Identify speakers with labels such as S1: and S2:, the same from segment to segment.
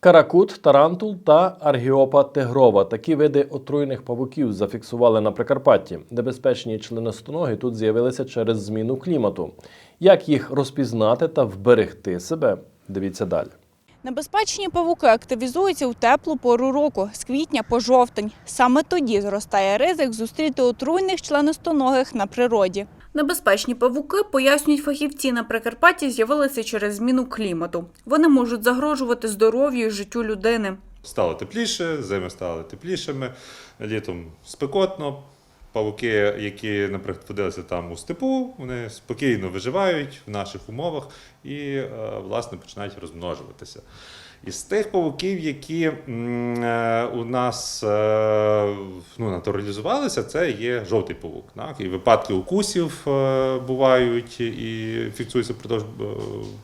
S1: Каракут, тарантул та аргіопа тигрова. Такі види отруйних павуків зафіксували на Прикарпатті. Небезпечні членостоноги тут з'явилися через зміну клімату. Як їх розпізнати та вберегти себе? Дивіться далі.
S2: Небезпечні павуки активізуються у теплу пору року з квітня по жовтень. Саме тоді зростає ризик зустріти отруйних членистоногих на природі. Небезпечні павуки, пояснюють фахівці на Прикарпатті, з'явилися через зміну клімату. Вони можуть загрожувати здоров'ю і життю людини.
S3: Стало тепліше, зими стали теплішими, літом спекотно. Павуки, які, наприклад, водилися там у степу, вони спокійно виживають в наших умовах і, е, власне, починають розмножуватися. Із тих павуків, які е, у нас е, ну, натуралізувалися, це є жовтий павук. Так? І випадки укусів бувають і фіксуються впродовж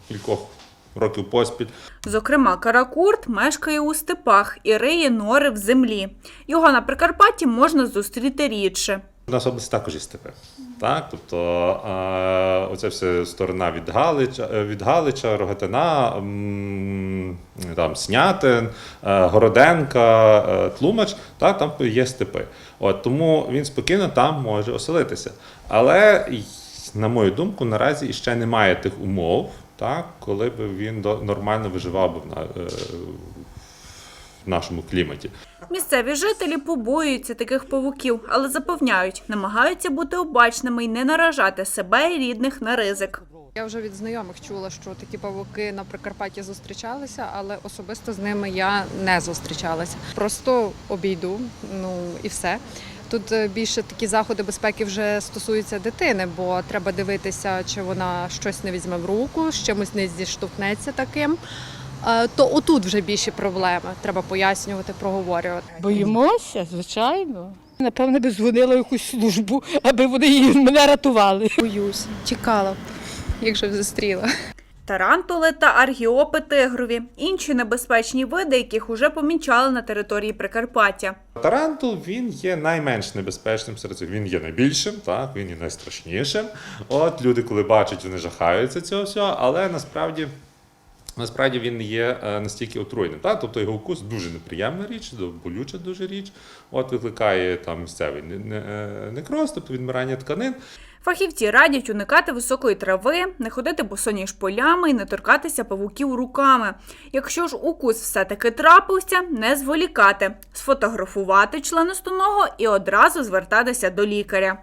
S3: кількох років поспіль.
S2: Зокрема, каракурт мешкає у степах і риє нори в землі. Його на Прикарпатті можна зустріти рідше.
S3: У нас в області також є степи. Так? Тобто е, оця вся сторона від Галича, е, від Галича Рогатина, там, Снятин, е, Городенка, Тлумач, так? там є степи. От, тому він спокійно там може оселитися. Але, на мою думку, наразі ще немає тих умов, так? коли б він до- нормально виживав би е, в нашому кліматі.
S2: Місцеві жителі побоюються таких павуків, але запевняють, намагаються бути обачними і не наражати себе і рідних на ризик.
S4: Я вже від знайомих чула, що такі павуки на Прикарпатті зустрічалися, але особисто з ними я не зустрічалася. Просто обійду, ну і все. Тут е, більше такі заходи безпеки вже стосуються дитини, бо треба дивитися, чи вона щось не візьме в руку, з чимось не зіштовхнеться таким. Е, То отут вже більші проблеми. Треба пояснювати, проговорювати.
S5: Боїмося, звичайно. Напевно, би дзвонила якусь службу, аби вони її мене рятували.
S6: Боюсь, тікала б, якщо б зустріла.
S2: Тарантули та аргіопи тигрові інші небезпечні види, яких уже помічали на території Прикарпаття.
S3: Тарантул він є найменш небезпечним серед цих. Він є найбільшим, так він є найстрашнішим. От люди, коли бачать, вони жахаються цього всього, але насправді. Насправді він є е, настільки отруйним. Так? Тобто його укус дуже неприємна річ, болюча дуже річ. От викликає там місцевий е, некроз, тобто відмирання тканин.
S2: Фахівці радять уникати високої трави, не ходити босоніж полями і не торкатися павуків руками. Якщо ж укус все-таки трапився, не зволікати, сфотографувати членистоногу і одразу звертатися до лікаря.